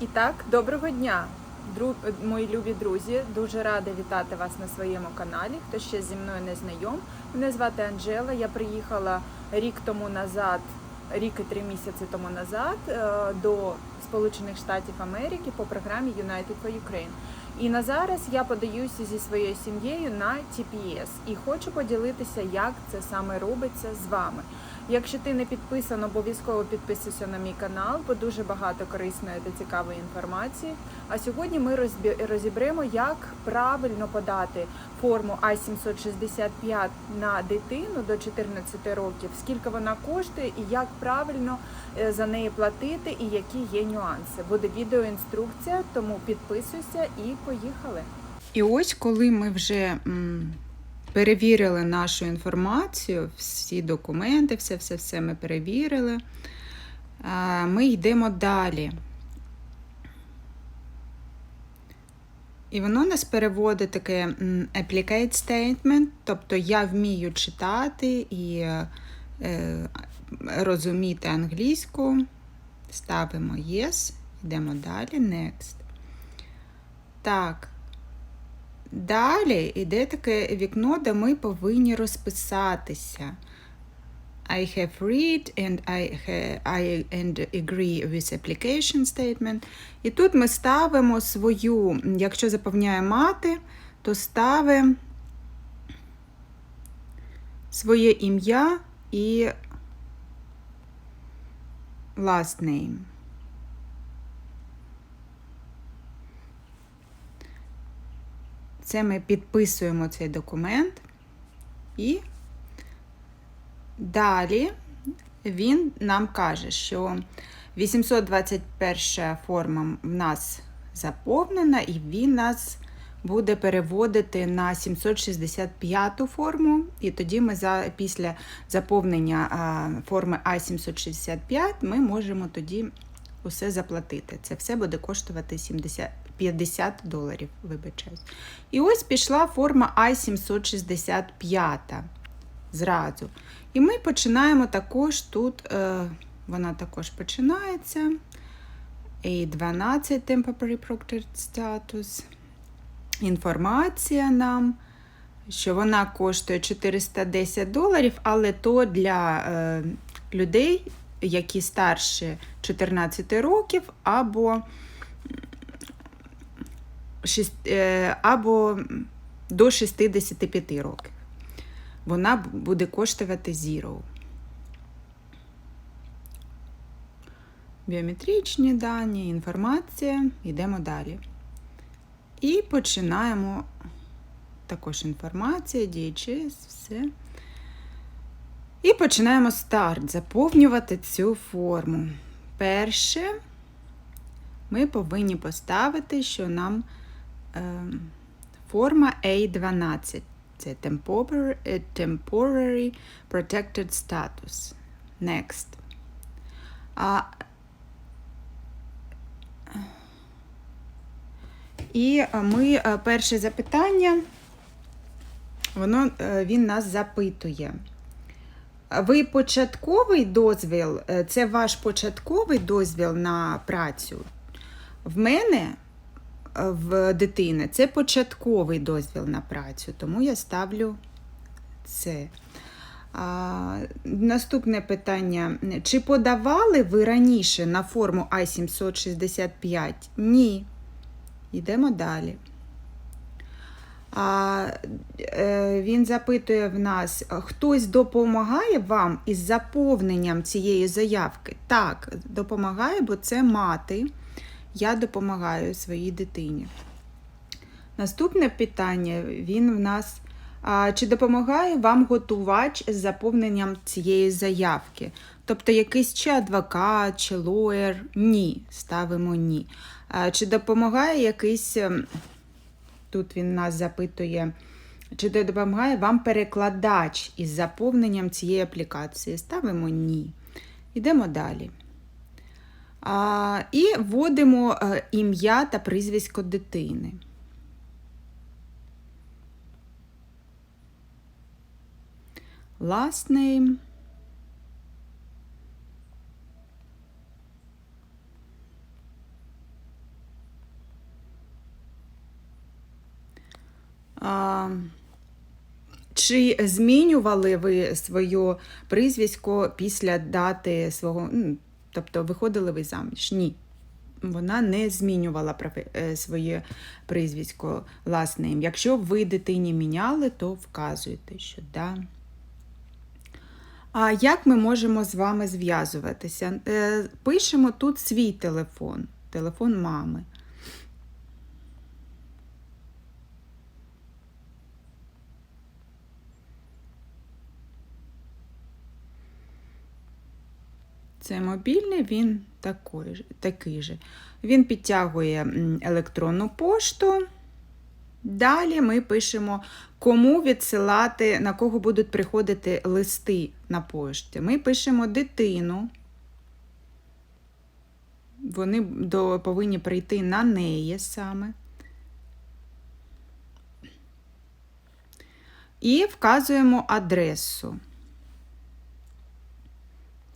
І так, доброго дня, дру... мої любі друзі. Дуже рада вітати вас на своєму каналі. Хто ще зі мною не знайом. Мене звати Анжела. Я приїхала рік тому назад, рік і три місяці тому назад е, до Сполучених Штатів Америки по програмі United for Ukraine. І на зараз я подаюся зі своєю сім'єю на TPS і хочу поділитися, як це саме робиться з вами. Якщо ти не підписан, обов'язково підписуйся на мій канал, бо дуже багато корисної та цікавої інформації. А сьогодні ми розіберемо, як правильно подати форму А765 на дитину до 14 років, скільки вона коштує і як правильно е, за неї платити, і які є нюанси. Буде відеоінструкція, тому підписуйся і поїхали. І ось коли ми вже перевірили нашу інформацію, всі документи, все, все, все ми перевірили. Ми йдемо далі. І воно нас переводить таке applicate statement, тобто я вмію читати і е, е, розуміти англійську. Ставимо yes, йдемо далі, next. Так. Далі йде таке вікно, де ми повинні розписатися. I have read and I, ha- I and agree with application statement. І тут ми ставимо свою, якщо заповняє мати, то ставимо своє ім'я і last name. Це ми підписуємо цей документ і далі він нам каже, що 821 форма в нас заповнена, і він нас буде переводити на 765 форму. І тоді ми за, після заповнення форми А765 ми можемо тоді усе заплатити. Це все буде коштувати 70, 50 доларів, вибачаюсь. І ось пішла форма А765 зразу. І ми починаємо також тут, е, вона також починається. A12 Temporary Proctored Status. Інформація нам, що вона коштує 410 доларів, але то для е, людей, які старше 14 років, або, або до 65 років. Вона буде коштувати Zero. Біометричні дані, інформація. Йдемо далі. І починаємо також інформація, DHS, все. І починаємо старт, заповнювати цю форму. Перше, ми повинні поставити, що нам е, форма A12. Це temporary, е, temporary protected status. Next. А, і е, ми е, перше запитання, воно, він нас запитує. Ви початковий дозвіл, це ваш початковий дозвіл на працю. В мене в дитини це початковий дозвіл на працю, тому я ставлю це. А, наступне питання. Чи подавали ви раніше на форму А765? Ні. Йдемо далі. А, е, він запитує в нас, хтось допомагає вам із заповненням цієї заявки? Так, допомагає, бо це мати. Я допомагаю своїй дитині. Наступне питання він в нас. Чи допомагає вам готувач з заповненням цієї заявки? Тобто якийсь чи адвокат, чи лоєр? Ні, ставимо ні. Чи допомагає якийсь, ем, тут він нас запитує, чи допомагає вам перекладач із заповненням цієї аплікації? Ставимо ні. Йдемо далі. А І вводимо е, ім'я та прізвисько дитини. Last name. А, чи змінювали ви своє прізвисько після дати свого ну, тобто виходили ви заміж? Ні. Вона не змінювала е, своє прізвисько власне ім'я. Якщо ви дитині міняли, то вказуйте, що да. А як ми можемо з вами зв'язуватися? Е, Пишемо тут свій телефон, телефон мами. Це мобільний, він такий, такий же. Він підтягує електронну пошту. Далі ми пишемо, кому відсилати, на кого будуть приходити листи на пошті. Ми пишемо дитину. Вони до, повинні прийти на неї саме. І вказуємо адресу.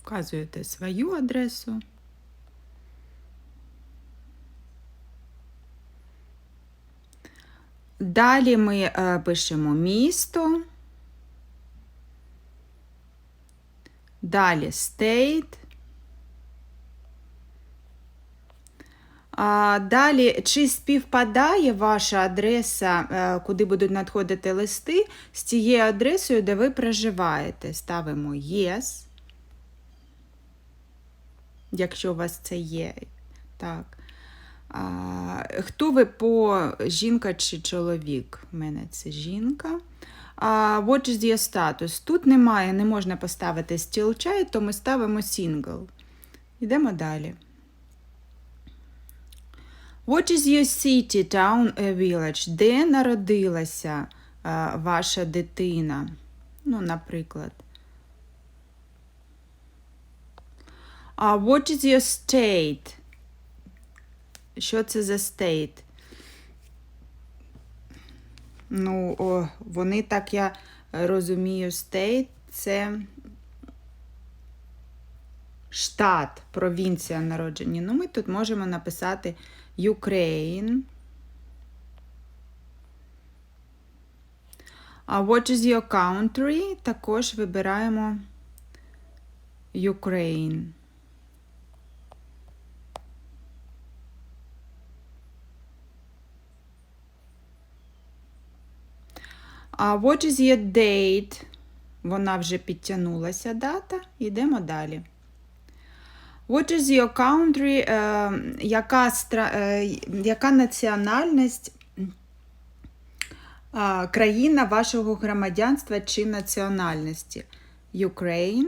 Вказуєте свою адресу. Далі ми е, пишемо місто. Далі state. Далі, чи співпадає ваша адреса, е, куди будуть надходити листи, з тією адресою, де ви проживаєте? Ставимо Yes. Якщо у вас це є. Так. А, хто ви по жінка чи чоловік? У мене це жінка. А, what is your status? Тут немає, не можна поставити still child, то ми ставимо single. Йдемо далі. What is your city, town, a village? Де народилася а, ваша дитина? Ну, наприклад. А what is your state? Що це за state? Ну, о, вони так я розумію, state це штат, провінція народження. Ну, ми тут можемо написати Ukraine. А what is your country? Також вибираємо Ukraine. А what is your date? Вона вже підтягнулася дата. Йдемо далі. What is your country? Е, яка, стра... е, яка національність е, країна вашого громадянства чи національності? Ukraine.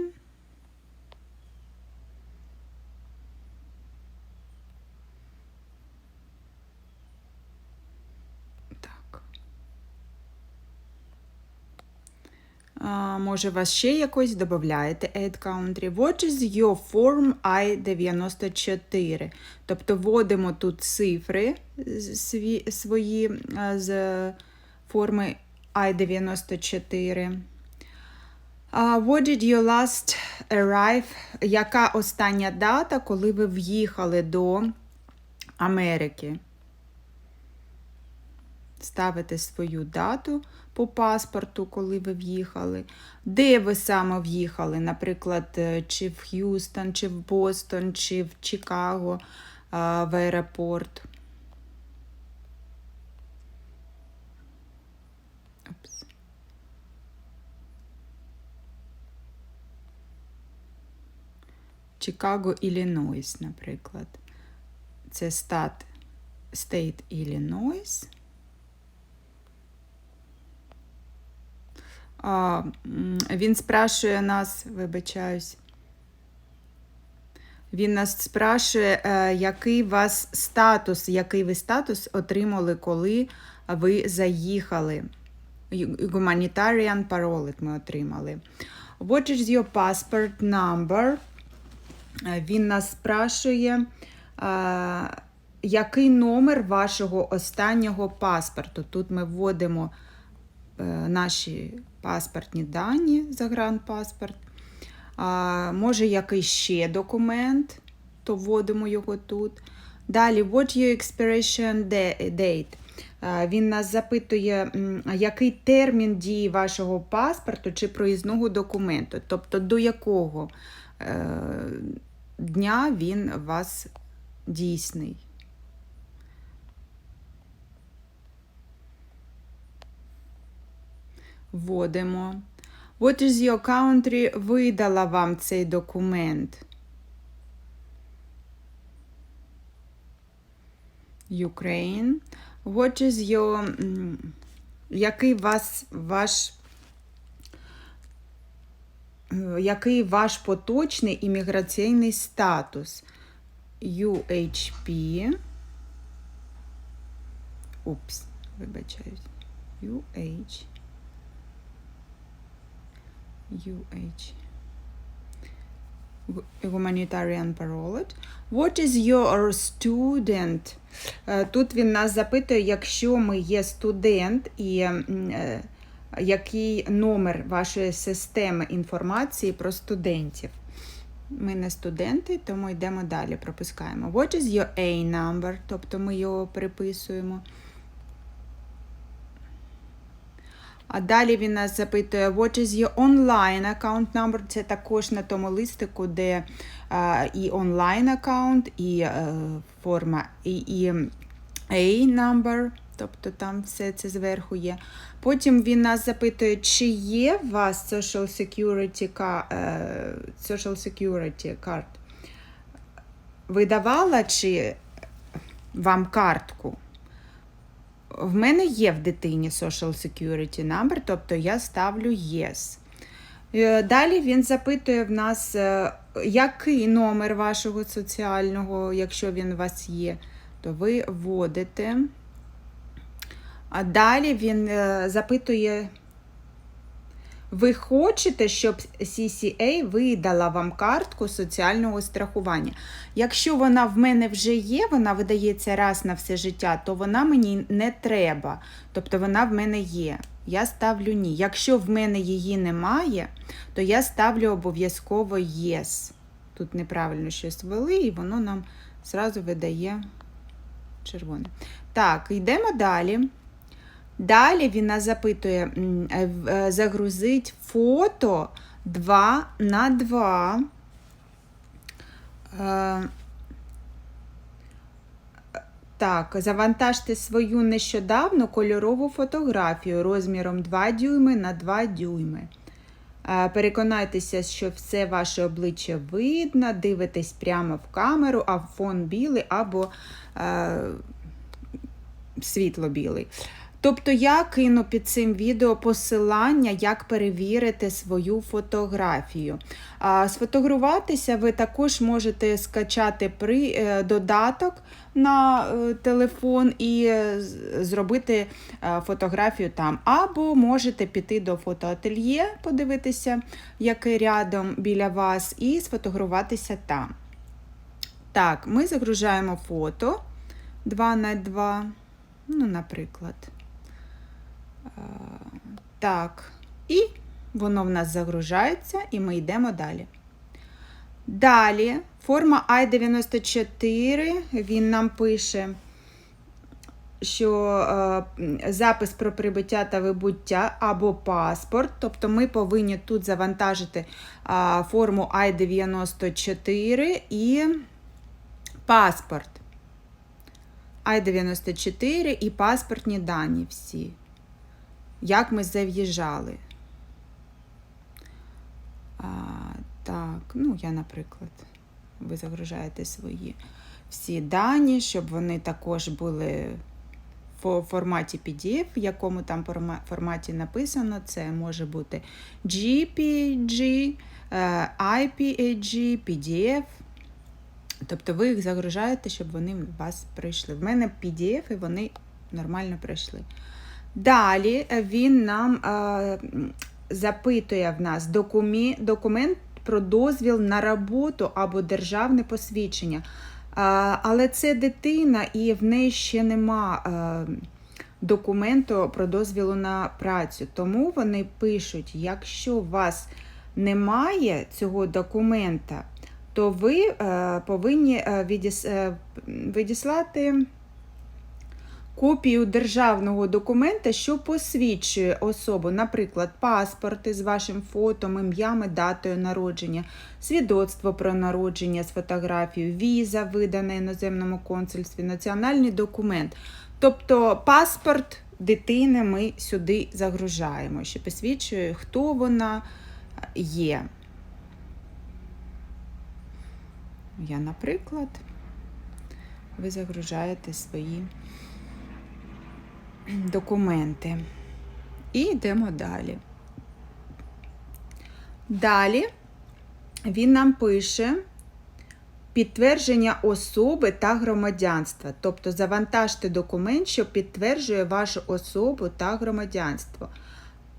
Може, вас ще якось додаєте Add Country. What is your form I-94? Тобто вводимо тут цифри свої з форми I-94. А, what did you last arrive? Яка остання дата, коли ви в'їхали до Америки? ставите свою дату по паспорту, коли ви в'їхали, де ви саме в'їхали, наприклад, е, чи в Х'юстон, чи в Бостон, чи в Чикаго в аеропорт. Чикаго, Іллінойс, наприклад. Це стат, стейт Іллінойс. А, він спрашує нас, вибачаюсь. Він нас спрашує, е, який у вас статус, який ви статус отримали, коли ви заїхали. Humanitarian parole ми отримали. What is your passport number? Е, Він нас спрашує, е, який номер вашого останнього паспорту. Тут ми вводимо наші паспортні дані, загранпаспорт. Може, якийсь ще документ, то вводимо його тут. Далі, what your expiration date? Е, Він нас запитує, який термін дії вашого паспорту чи проїзного документу, тобто до якого е, дня він вас дійсний. Вводимо. What is your country видала вам цей документ? Ukraine. What is your... Який вас ваш е, який ваш поточний імміграційний статус? UHP. Упс, вибачаюсь. UH. UH. Humanitarian paroled. What is your student? Е, Тут він нас запитує, якщо ми є студент, і е, який номер вашої системи інформації про студентів. Ми не студенти, тому йдемо далі, пропускаємо. What is your A number? Тобто ми його переписуємо. А далі він нас запитує, what is your online account number? Це також на тому листику, де е, і онлайн аккаунт, і е, форма, і, і A number, тобто там все це зверху є. Потім він нас запитує, чи є у вас Social Security, е, Social Security card. Видавала чи вам картку? В мене є в дитині Social Security number, тобто я ставлю Yes. Е, Далі він запитує в нас, е, який номер вашого соціального, якщо він у вас є, то ви вводите. А далі він е, запитує, ви хочете, щоб CCA видала вам картку соціального страхування. Якщо вона в мене вже є, вона видається раз на все життя, то вона мені не треба. Тобто вона в мене є. Я ставлю ні. Якщо в мене її немає, то я ставлю обов'язково yes. Тут неправильно щось ввели, і воно нам зразу видає червоне. Так, йдемо далі. Далі він нас запитує, е, е, загрузить фото 2 на 2. Е, Так, завантажте свою нещодавну кольорову фотографію розміром 2 дюйми на 2 дюйми. Переконайтеся, що все ваше обличчя видно, дивитесь прямо в камеру, а фон білий або е, світло-білий. Тобто я кину під цим відео посилання, як перевірити свою фотографію. А сфотографуватися ви також можете скачати при е, додаток на е, телефон і е, зробити фотографію там. Або можете піти до фотоательє, подивитися, яке рядом біля вас, і сфотографуватися там. Так, ми загружаємо фото 2 на 2, ну, наприклад. Так, і воно в нас загружається, і ми йдемо далі. Далі, форма I-94, він нам пише, що е, запис про прибуття та вибуття або паспорт. Тобто ми повинні тут завантажити форму I-94 і паспорт. I-94 і паспортні дані всі. Як ми зав'їжджали. Так, ну, я, наприклад, ви загружаєте свої всі дані, щоб вони також були в форматі PDF, в якому там форматі написано. Це може бути GPG, IPAG, PDF. Тобто ви їх загружаєте, щоб вони у вас прийшли. В мене PDF і вони нормально прийшли. Далі е, він нам е, запитує в нас докумі, документ про дозвіл на роботу або державне посвідчення. А, але це дитина, і в неї ще нема е, документу про дозвілу на працю. Тому вони пишуть: якщо у вас немає цього документа, то ви е, повинні е, відіс, е, відіслати копію державного документа, що посвідчує особу, наприклад, паспорти з вашим фото, ім'ям і датою народження, свідоцтво про народження з фотографією, віза, видана іноземному консульстві, національний документ. Тобто паспорт дитини ми сюди загружаємо, що посвідчує, хто вона є. Я, наприклад, ви загружаєте свої документи. І йдемо далі. Далі він нам пише підтвердження особи та громадянства. Тобто завантажте документ, що підтверджує вашу особу та громадянство.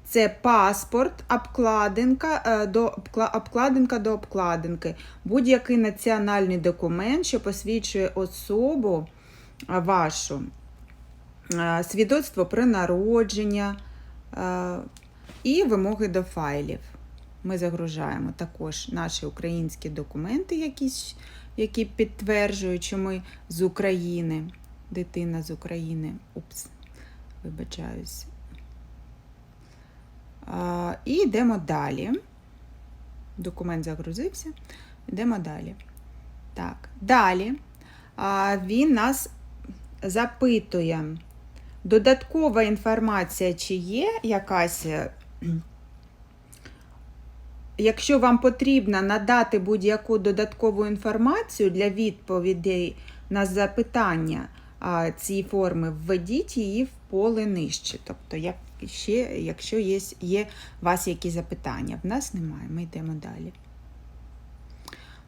Це паспорт, обкладинка е, до, обкладинка до обкладинки, будь-який національний документ, що посвідчує особу вашу, свідоцтво про народження е, і вимоги до файлів. Ми загружаємо також наші українські документи, якісь, які підтверджують, що ми з України, дитина з України. Упс, вибачаюсь. І йдемо далі. Документ загрузився. Йдемо далі. Так, далі він нас запитує. Додаткова інформація, чи є якась. е, Якщо вам потрібно надати будь-яку додаткову інформацію для відповідей на запитання цієї форми, введіть її в поле нижче. Тобто, ще, якщо є, є у вас якісь запитання, в нас немає, ми йдемо далі.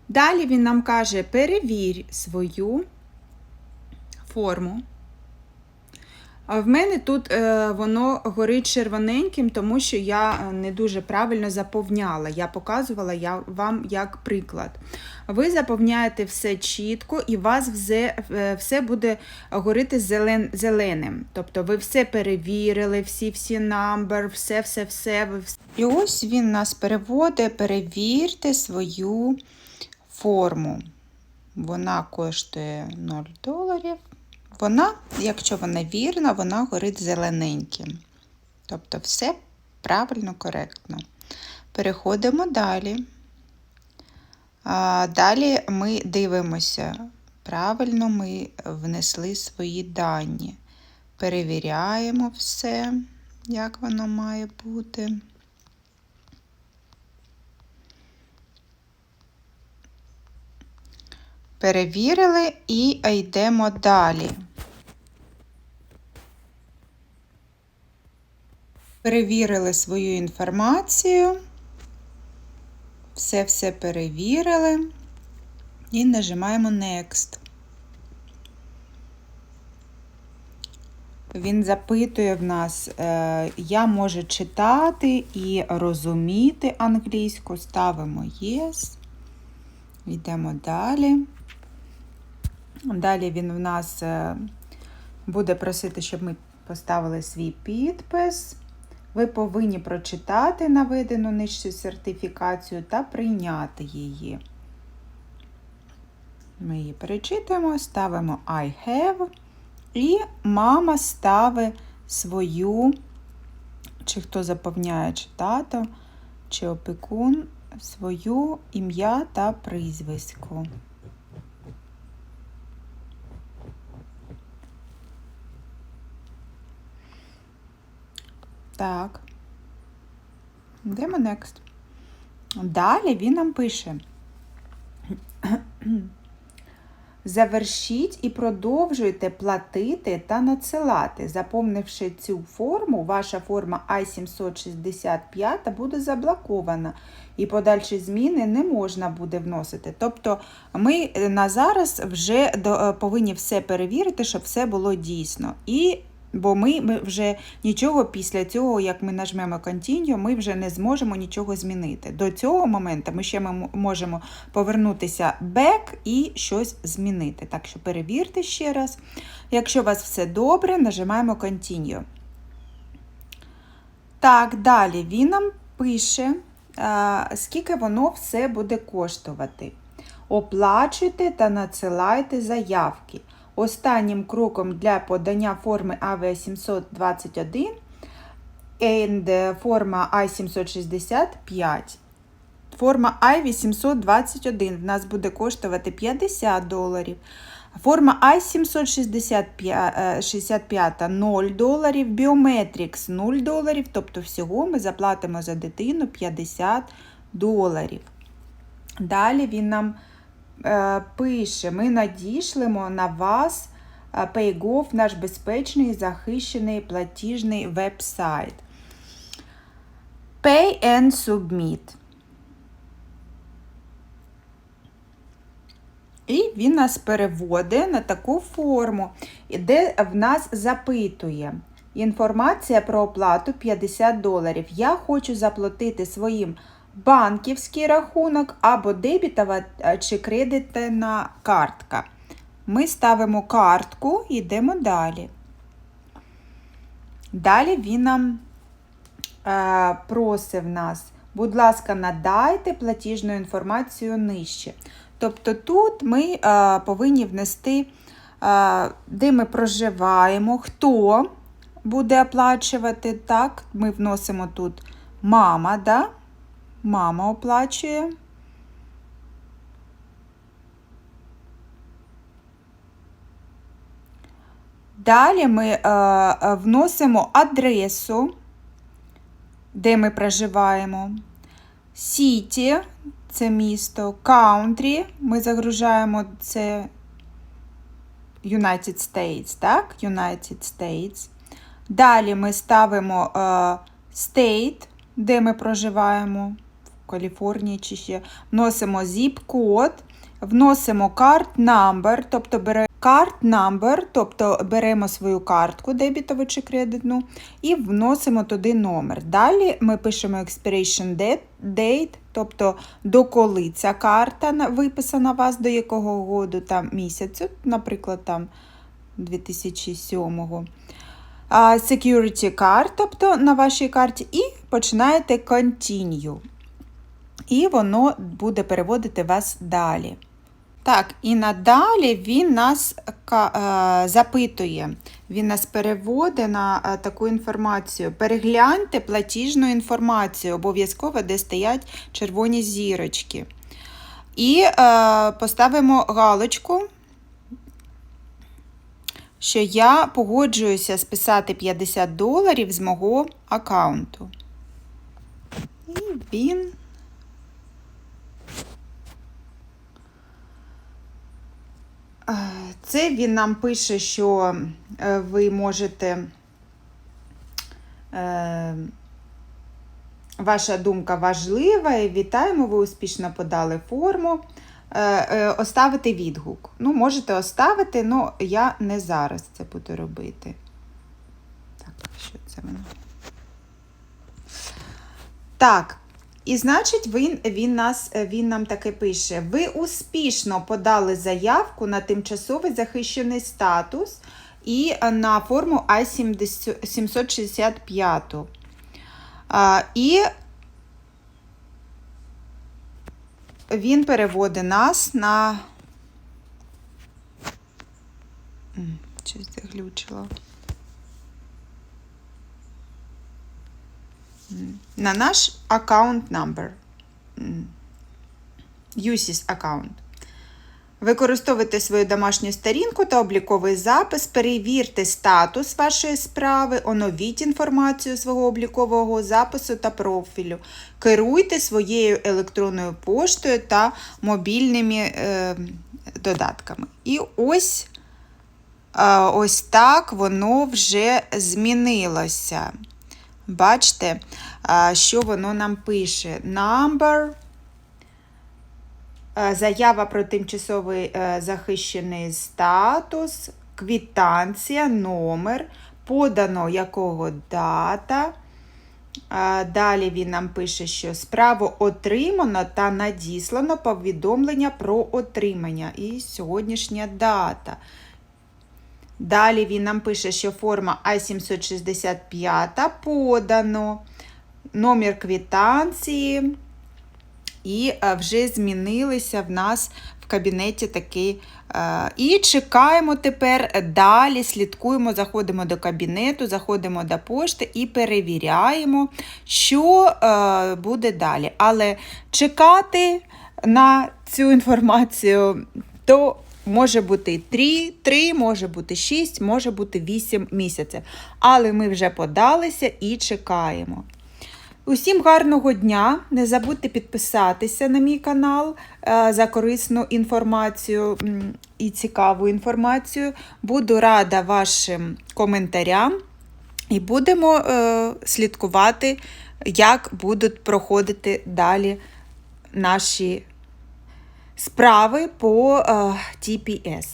Далі він нам каже: перевір свою форму. А в мене тут е, воно горить червоненьким, тому що я е, не дуже правильно заповняла. Я показувала я, вам як приклад. Ви заповняєте все чітко, і у вас все, е, все буде горити зелен, зеленим. Тобто ви все перевірили, всі-всі number, все-все-все. І ось він нас переводить, перевірте свою форму. Вона коштує 0 доларів. Вона, якщо вона вірна, вона горить зелененьким. Тобто все правильно, коректно. Переходимо далі. Далі ми дивимося, правильно ми внесли свої дані. Перевіряємо все, як воно має бути. Перевірили і йдемо далі. Перевірили свою інформацію. Все-все перевірили. І нажимаємо Next. Він запитує в нас, е, я можу читати і розуміти англійську. Ставимо Yes. Йдемо далі. Далі він в нас е, буде просити, щоб ми поставили свій підпис. Ви повинні прочитати наведену нижче сертифікацію та прийняти її. Ми її перечитуємо, ставимо I have, і мама ставить свою, чи хто заповняє, чи тато, чи опікун, свою ім'я та прізвисько. Так. Йдемо next. Далі він нам пише. Завершіть і продовжуйте платити та надсилати. Заповнивши цю форму, ваша форма I-765 буде заблокована і подальші зміни не можна буде вносити. Тобто ми на зараз вже е, повинні все перевірити, щоб все було дійсно. І Бо ми, вже нічого після цього, як ми нажмемо Continue, ми вже не зможемо нічого змінити. До цього моменту ми ще можемо повернутися back і щось змінити. Так що перевірте ще раз. Якщо у вас все добре, нажимаємо Continue. Так, далі він нам пише, скільки воно все буде коштувати. Оплачуйте та надсилайте заявки. Останнім кроком для подання форми АВ721 and форма I765. Форма I821 в нас буде коштувати 50 доларів. Форма I765 0 доларів, Biometrics 0 доларів, тобто всього ми заплатимо за дитину 50 доларів. Далі він нам е, пише: ми надішлемо на вас е, PayGov, наш безпечний захищений платіжний веб-сайт. Pay and Submit. І він нас переводить на таку форму, де в нас запитує інформація про оплату 50 доларів. Я хочу заплатити своїм банківський рахунок або дебітова е, чи кредитна картка. Ми ставимо картку і йдемо далі. Далі він нам е, просив нас, будь ласка, надайте платіжну інформацію нижче. Тобто тут ми е, повинні внести, е, де ми проживаємо, хто буде оплачувати. Так, ми вносимо тут мама, да? Мама оплачує. Далі ми е, е, вносимо адресу, де ми проживаємо. Сіті це місто, Country, ми загружаємо це United States, так? United States. Далі ми ставимо е, State, де ми проживаємо, Каліфорнії чи ще. Вносимо zip-код, вносимо card number, тобто беремо card number, тобто беремо свою картку дебітову чи кредитну, і вносимо туди номер. Далі ми пишемо expiration date, тобто до коли ця карта виписана вас, до якого году там місяцю, наприклад, там 2007 а, Security card, тобто на вашій карті, і починаєте continue. І воно буде переводити вас далі. Так, і надалі він нас е, запитує, він нас переводить на е, таку інформацію. Перегляньте платіжну інформацію, обов'язково, де стоять червоні зірочки. І е, поставимо галочку, що я погоджуюся списати 50 доларів з мого аккаунту. І він. Це він нам пише, що е, ви можете. е, Ваша думка важлива і вітаємо, ви успішно подали форму. Е, Оставити відгук. Ну, можете оставити, але я не зараз це буду робити. Так, що це воно? Так, і значить, він, він, нас, він нам таке пише: ви успішно подали заявку на тимчасовий захищений статус і е, на форму А765. А, і він переводить нас на. Щось заглючило. На наш аккаунт number. М, USIS аккаунт. Використовуйте свою домашню сторінку та обліковий запис, перевірте статус вашої справи, оновіть інформацію свого облікового запису та профілю, керуйте своєю електронною поштою та мобільними е, додатками. І ось, е, ось так воно вже змінилося. Бачите, що воно нам пише? Number Заява про тимчасовий е, захищений статус, квітанція, номер, подано якого дата. Далі він нам пише, що справу отримано та надіслано повідомлення про отримання і сьогоднішня дата. Далі він нам пише, що форма А765 подано, номер квітанції. І е, вже змінилися в нас в кабінеті такі Е, І чекаємо тепер далі, слідкуємо, заходимо до кабінету, заходимо до пошти і перевіряємо, що е, буде далі. Але чекати на цю інформацію то може бути 3, 3, може бути 6, може бути 8 місяців. Але ми вже подалися і чекаємо. Усім гарного дня! Не забудьте підписатися на мій канал е, за корисну інформацію і цікаву інформацію. Буду рада вашим коментарям і будемо е, слідкувати, як будуть проходити далі наші справи по е, TPS.